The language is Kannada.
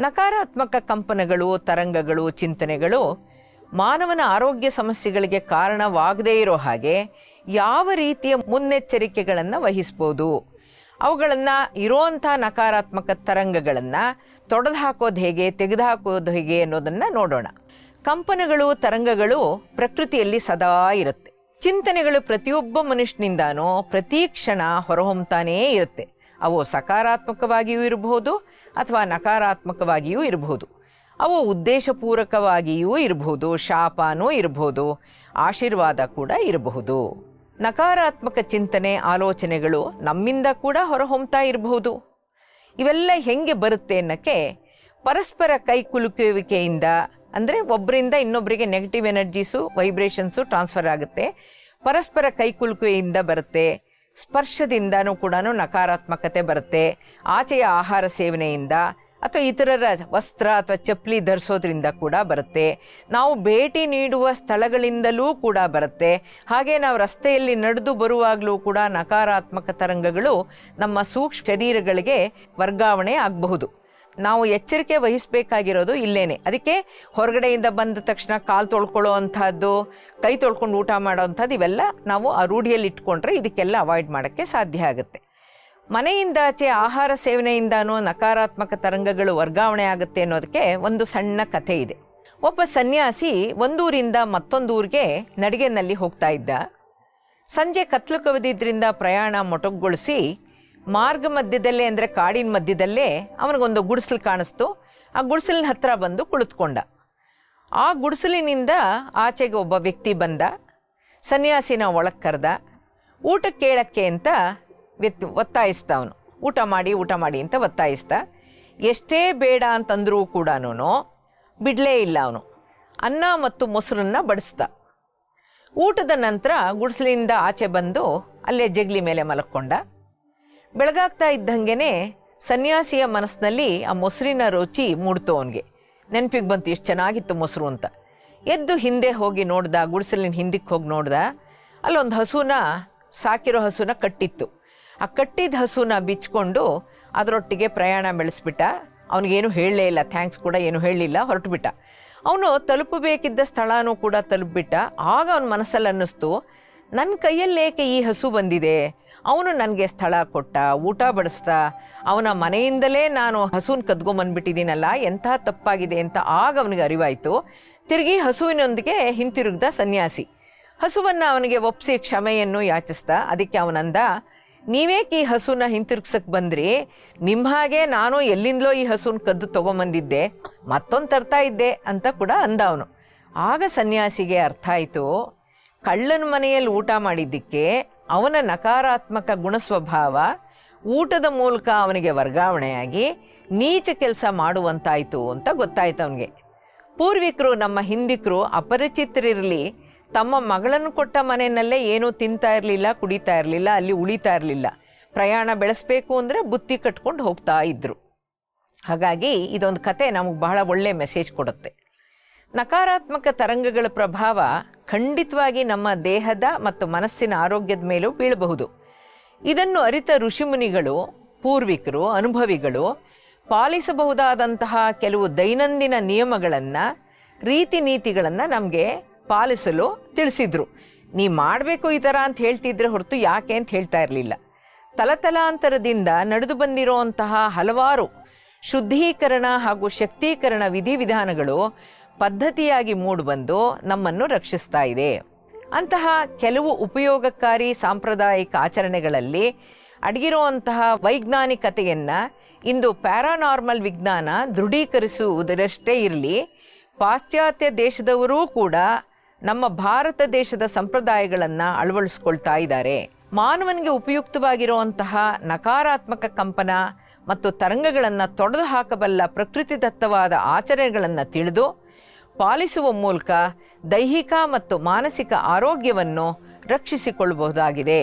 ನಕಾರಾತ್ಮಕ ಕಂಪನಗಳು, ತರಂಗಗಳು, ಚಿಂತನೆಗಳು ಮಾನವನ ಆರೋಗ್ಯ ಸಮಸ್ಯೆಗಳಿಗೆ ಕಾರಣವಾಗದೇ ಇರೋ ಹಾಗೆ ಯಾವ ರೀತಿಯ ಮುನ್ನೆಚ್ಚರಿಕೆಗಳನ್ನು ವಹಿಸ್ಬೋದು. ಅವುಗಳನ್ನು ಇರೋಂಥ ನಕಾರಾತ್ಮಕ ತರಂಗಗಳನ್ನು ತೊಡೆದು ಹಾಕೋದು ಹೇಗೆ ತೆಗೆದುಹಾಕೋದು ಹೇಗೆ ಅನ್ನೋದನ್ನು ನೋಡೋಣ. ಕಂಪನಗಳು, ತರಂಗಗಳು ಪ್ರಕೃತಿಯಲ್ಲಿ ಸದಾ ಇರುತ್ತೆ. ಚಿಂತನೆಗಳು ಪ್ರತಿಯೊಬ್ಬ ಮನುಷ್ಯನಿಂದಾನೋ ಪ್ರತಿ ಕ್ಷಣ ಹೊರಹೊಮ್ತಾನೇ ಇರುತ್ತೆ. ಅವು ಸಕಾರಾತ್ಮಕವಾಗಿಯೂ ಇರಬಹುದು ಅಥವಾ ನಕಾರಾತ್ಮಕವಾಗಿಯೂ ಇರಬಹುದು. ಅವು ಉದ್ದೇಶಪೂರ್ವಕವಾಗಿಯೂ ಇರಬಹುದು, ಶಾಪನೂ ಇರಬಹುದು, ಆಶೀರ್ವಾದ ಕೂಡ ಇರಬಹುದು. ನಕಾರಾತ್ಮಕ ಚಿಂತನೆ, ಆಲೋಚನೆಗಳು ನಮ್ಮಿಂದ ಕೂಡ ಹೊರಹೊಮ್ತಾ ಇರಬಹುದು. ಇವೆಲ್ಲ ಹೆಂಗೆ ಬರುತ್ತೆ ಅನ್ನಕ್ಕೆ ಪರಸ್ಪರ ಕೈಕುಲುಕುವಿಕೆಯಿಂದ ಅಂದರೆ ಒಬ್ಬರಿಂದ ಇನ್ನೊಬ್ಬರಿಗೆ ನೆಗೆಟಿವ್ ಎನರ್ಜೀಸು ವೈಬ್ರೇಷನ್ಸು ಟ್ರಾನ್ಸ್ಫರ್ ಆಗುತ್ತೆ. ಪರಸ್ಪರ ಕೈಕುಲುಕುವೆಯಿಂದ ಬರುತ್ತೆ. ಸ್ಪರ್ಶದಿಂದನೂ ಕೂಡ ನಕಾರಾತ್ಮಕತೆ ಬರುತ್ತೆ. ಆಚೆಯ ಆಹಾರ ಸೇವನೆಯಿಂದ ಅಥವಾ ಇತರರ ವಸ್ತ್ರ ಅಥವಾ ಚಪ್ಪಲಿ ಧರಿಸೋದ್ರಿಂದ ಕೂಡ ಬರುತ್ತೆ. ನಾವು ಭೇಟಿ ನೀಡುವ ಸ್ಥಳಗಳಿಂದಲೂ ಕೂಡ ಬರುತ್ತೆ. ಹಾಗೆ ನಾವು ರಸ್ತೆಯಲ್ಲಿ ನಡೆದು ಬರುವಾಗಲೂ ಕೂಡ ನಕಾರಾತ್ಮಕ ತರಂಗಗಳು ನಮ್ಮ ಸೂಕ್ಷ್ಮ ಶರೀರಗಳಿಗೆ ವರ್ಗಾವಣೆ ಆಗಬಹುದು. ನಾವು ಎಚ್ಚರಿಕೆ ವಹಿಸಬೇಕಾಗಿರೋದು ಇಲ್ಲೇನೆ. ಅದಕ್ಕೆ ಹೊರಗಡೆಯಿಂದ ಬಂದ ತಕ್ಷಣ ಕಾಲು ತೊಳ್ಕೊಳ್ಳೋ ಅಂಥದ್ದು ಕೈ ತೊಳ್ಕೊಂಡು ಊಟ ಮಾಡೋ ಅಂಥದ್ದು ಇವೆಲ್ಲ ನಾವು ಆ ರೂಢಿಯಲ್ಲಿ ಇಟ್ಕೊಂಡ್ರೆ ಇದಕ್ಕೆಲ್ಲ ಅವಾಯ್ಡ್ ಮಾಡೋಕ್ಕೆ ಸಾಧ್ಯ ಆಗುತ್ತೆ. ಮನೆಯಿಂದಾಚೆ ಆಹಾರ ಸೇವನೆಯಿಂದಾನೂ ನಕಾರಾತ್ಮಕ ತರಂಗಗಳು ವರ್ಗಾವಣೆ ಆಗುತ್ತೆ ಅನ್ನೋದಕ್ಕೆ ಒಂದು ಸಣ್ಣ ಕಥೆ ಇದೆ. ಒಬ್ಬ ಸನ್ಯಾಸಿ ಒಂದೂರಿಂದ ಮತ್ತೊಂದು ಊರಿಗೆ ನಡಿಗೆನಲ್ಲಿ ಹೋಗ್ತಾ ಇದ್ದ. ಸಂಜೆ ಕತ್ಲು ಕವಿದಿದ್ದರಿಂದ ಪ್ರಯಾಣ ಮೊಟಕುಗೊಳಿಸಿ ಮಾರ್ಗ ಮಧ್ಯದಲ್ಲೇ ಅಂದರೆ ಕಾಡಿನ ಮಧ್ಯದಲ್ಲೇ ಅವನಿಗೊಂದು ಗುಡಿಸಲು ಕಾಣಿಸ್ತು. ಆ ಗುಡಿಸಲಿನ ಹತ್ರ ಬಂದು ಕುಳಿತುಕೊಂಡ. ಆ ಗುಡಿಸಲಿನಿಂದ ಆಚೆಗೆ ಒಬ್ಬ ವ್ಯಕ್ತಿ ಬಂದ. ಸನ್ಯಾಸಿನ ಒಳಗೆ ಕರೆದ. ಊಟ ಕೇಳಕ್ಕೆ ಅಂತ ವ್ಯಕ್ತಿ ಒತ್ತಾಯಿಸ್ದ ಅವನು. ಊಟ ಮಾಡಿ ಊಟ ಮಾಡಿ ಅಂತ ಒತ್ತಾಯಿಸ್ದ. ಎಷ್ಟೇ ಬೇಡ ಅಂತಂದ್ರೂ ಕೂಡ ಬಿಡಲೇ ಇಲ್ಲ ಅವನು. ಅನ್ನ ಮತ್ತು ಮೊಸರನ್ನ ಬಡಿಸ್ದ. ಊಟದ ನಂತರ ಗುಡಿಸಲಿಂದ ಆಚೆ ಬಂದು ಅಲ್ಲೇ ಜಗ್ಲಿ ಮೇಲೆ ಮಲಕ್ಕೊಂಡ ಬೆಳಗಾಗ್ತಾ ಇದ್ದಂಗೆನೆ ಸನ್ಯಾಸಿಯ ಮನಸ್ಸಿನಲ್ಲಿ ಆ ಮೊಸರಿನ ರುಚಿ ಮೂಡ್ತು ಅವನಿಗೆ. ನೆನಪಿಗೆ ಬಂತು ಎಷ್ಟು ಚೆನ್ನಾಗಿತ್ತು ಮೊಸರು ಅಂತ. ಎದ್ದು ಹಿಂದೆ ಹೋಗಿ ನೋಡ್ದ, ಗುಡಿಸಲಿನ ಹಿಂದಕ್ಕೆ ಹೋಗಿ ನೋಡ್ದ, ಅಲ್ಲೊಂದು ಹಸುನ, ಸಾಕಿರೋ ಹಸುನ ಕಟ್ಟಿತ್ತು. ಆ ಕಟ್ಟಿದ ಹಸುನ ಬಿಚ್ಕೊಂಡು ಅದರೊಟ್ಟಿಗೆ ಪ್ರಯಾಣ ಬೆಳೆಸ್ಬಿಟ್ಟ. ಅವನಿಗೇನು ಹೇಳಲೇ ಇಲ್ಲ, ಥ್ಯಾಂಕ್ಸ್ ಕೂಡ ಏನು ಹೇಳಲಿಲ್ಲ, ಹೊರಟುಬಿಟ್ಟ. ಅವನು ತಲುಪಬೇಕಿದ್ದ ಸ್ಥಳನೂ ಕೂಡ ತಲುಪಿಬಿಟ್ಟ. ಆಗ ಅವನ ಮನಸ್ಸಲ್ಲಿ ಅನ್ನಿಸ್ತು ನನ್ನ ಕೈಯಲ್ಲೇಕೆ ಈ ಹಸು ಬಂದಿದೆ? ಅವನು ನನಗೆ ಸ್ಥಳ ಕೊಟ್ಟ, ಊಟ ಬಡಿಸ್ದ, ಅವನ ಮನೆಯಿಂದಲೇ ನಾನು ಹಸುನ ಕದ್ಕೊಂಬಂದ್ಬಿಟ್ಟಿದ್ದೀನಲ್ಲ, ಎಂಥ ತಪ್ಪಾಗಿದೆ ಅಂತ ಆಗ ಅವನಿಗೆ ಅರಿವಾಯಿತು. ತಿರುಗಿ ಹಸುವಿನೊಂದಿಗೆ ಹಿಂತಿರುಗ್ದ ಸನ್ಯಾಸಿ. ಹಸುವನ್ನು ಅವನಿಗೆ ಒಪ್ಪಿಸಿ ಕ್ಷಮೆಯನ್ನು ಯಾಚಿಸ್ದ. ಅದಕ್ಕೆ ಅವನಂದ ನೀವೇಕೆ ಈ ಹಸುನ ಹಿಂತಿರುಗ್ಸಕ್ಕೆ ಬಂದ್ರಿ. ನಿಮ್ಮ ಹಾಗೆ ನಾನು ಎಲ್ಲಿಂದಲೋ ಈ ಹಸುನ ಕದ್ದು ತೊಗೊಂಬಂದಿದ್ದೆ, ಮತ್ತೊಂದು ತರ್ತಾ ಇದ್ದೆ ಅಂತ ಕೂಡ ಅಂದ ಅವನು. ಆಗ ಸನ್ಯಾಸಿಗೆ ಅರ್ಥ ಆಯಿತು ಕಳ್ಳನ ಮನೆಯಲ್ಲಿ ಊಟ ಮಾಡಿದ್ದಕ್ಕೆ ಅವನ ನಕಾರಾತ್ಮಕ ಗುಣಸ್ವಭಾವ ಊಟದ ಮೂಲಕ ಅವನಿಗೆ ವರ್ಗಾವಣೆಯಾಗಿ ನೀಚ ಕೆಲಸ ಮಾಡುವಂತಾಯಿತು ಅಂತ ಗೊತ್ತಾಯ್ತು ಅವನಿಗೆ. ಪೂರ್ವಿಕರು, ನಮ್ಮ ಹಿಂದಿಕರು ಅಪರಿಚಿತರಿರಲಿ, ತಮ್ಮ ಮಗಳನ್ನು ಕೊಟ್ಟ ಮನೆಯಲ್ಲೇ ಏನೂ ತಿಂತಾ ಇರಲಿಲ್ಲ, ಕುಡಿತಾ ಇರಲಿಲ್ಲ, ಅಲ್ಲಿ ಉಳಿತಾ ಇರಲಿಲ್ಲ. ಪ್ರಯಾಣ ಬೆಳೆಸಬೇಕು ಅಂದರೆ ಬುತ್ತಿ ಕಟ್ಕೊಂಡು ಹೋಗ್ತಾ ಇದ್ರು. ಹಾಗಾಗಿ ಇದೊಂದು ಕತೆ ನಮಗೆ ಬಹಳ ಒಳ್ಳೆ ಮೆಸೇಜ್ ಕೊಡುತ್ತೆ. ನಕಾರಾತ್ಮಕ ತರಂಗಗಳ ಪ್ರಭಾವ ಖಂಡಿತವಾಗಿ ನಮ್ಮ ದೇಹದ ಮತ್ತು ಮನಸ್ಸಿನ ಆರೋಗ್ಯದ ಮೇಲೂ ಬೀಳಬಹುದು. ಇದನ್ನು ಅರಿತ ಋಷಿಮುನಿಗಳು, ಪೂರ್ವಿಕರು, ಅನುಭವಿಗಳು ಪಾಲಿಸಬಹುದಾದಂತಹ ಕೆಲವು ದೈನಂದಿನ ನಿಯಮಗಳನ್ನು, ರೀತಿ ನೀತಿಗಳನ್ನು ನಮಗೆ ಪಾಲಿಸಲು ತಿಳಿಸಿದ್ರು. ನೀ ಮಾಡಬೇಕು ಈ ಥರ ಅಂತ ಹೇಳ್ತಿದ್ರೆ ಹೊರತು ಯಾಕೆ ಅಂತ ಹೇಳ್ತಾ ಇರಲಿಲ್ಲ. ತಲತಲಾಂತರದಿಂದ ನಡೆದು ಬಂದಿರುವಂತಹ ಹಲವಾರು ಶುದ್ಧೀಕರಣ ಹಾಗೂ ಶಕ್ತೀಕರಣ ವಿಧಿವಿಧಾನಗಳು ಪದ್ಧತಿಯಾಗಿ ಮೂಡಿಬಂದು ನಮ್ಮನ್ನು ರಕ್ಷಿಸ್ತಾ ಇದೆ. ಅಂತಹ ಕೆಲವು ಉಪಯೋಗಕಾರಿ ಸಾಂಪ್ರದಾಯಿಕ ಆಚರಣೆಗಳಲ್ಲಿ ಅಡಗಿರುವಂತಹ ವೈಜ್ಞಾನಿಕತೆಯನ್ನು ಇಂದು ಪ್ಯಾರಾನಾರ್ಮಲ್ ವಿಜ್ಞಾನ ದೃಢೀಕರಿಸುವುದರಷ್ಟೇ ಇರಲಿ, ಪಾಶ್ಚಾತ್ಯ ದೇಶದವರೂ ಕೂಡ ನಮ್ಮ ಭಾರತ ದೇಶದ ಸಂಪ್ರದಾಯಗಳನ್ನು ಅಳವಡಿಸ್ಕೊಳ್ತಾ ಇದ್ದಾರೆ. ಮಾನವನಿಗೆ ಉಪಯುಕ್ತವಾಗಿರುವಂತಹ ನಕಾರಾತ್ಮಕ ಕಂಪನ ಮತ್ತು ತರಂಗಗಳನ್ನು ತೊಡೆದು ಹಾಕಬಲ್ಲ ಪ್ರಕೃತಿದತ್ತವಾದ ಆಚರಣೆಗಳನ್ನು ತಿಳಿದು ಪಾಲಿಸುವ ಮೂಲಕ ದೈಹಿಕ ಮತ್ತು ಮಾನಸಿಕ ಆರೋಗ್ಯವನ್ನು ರಕ್ಷಿಸಿಕೊಳ್ಳಬಹುದಾಗಿದೆ.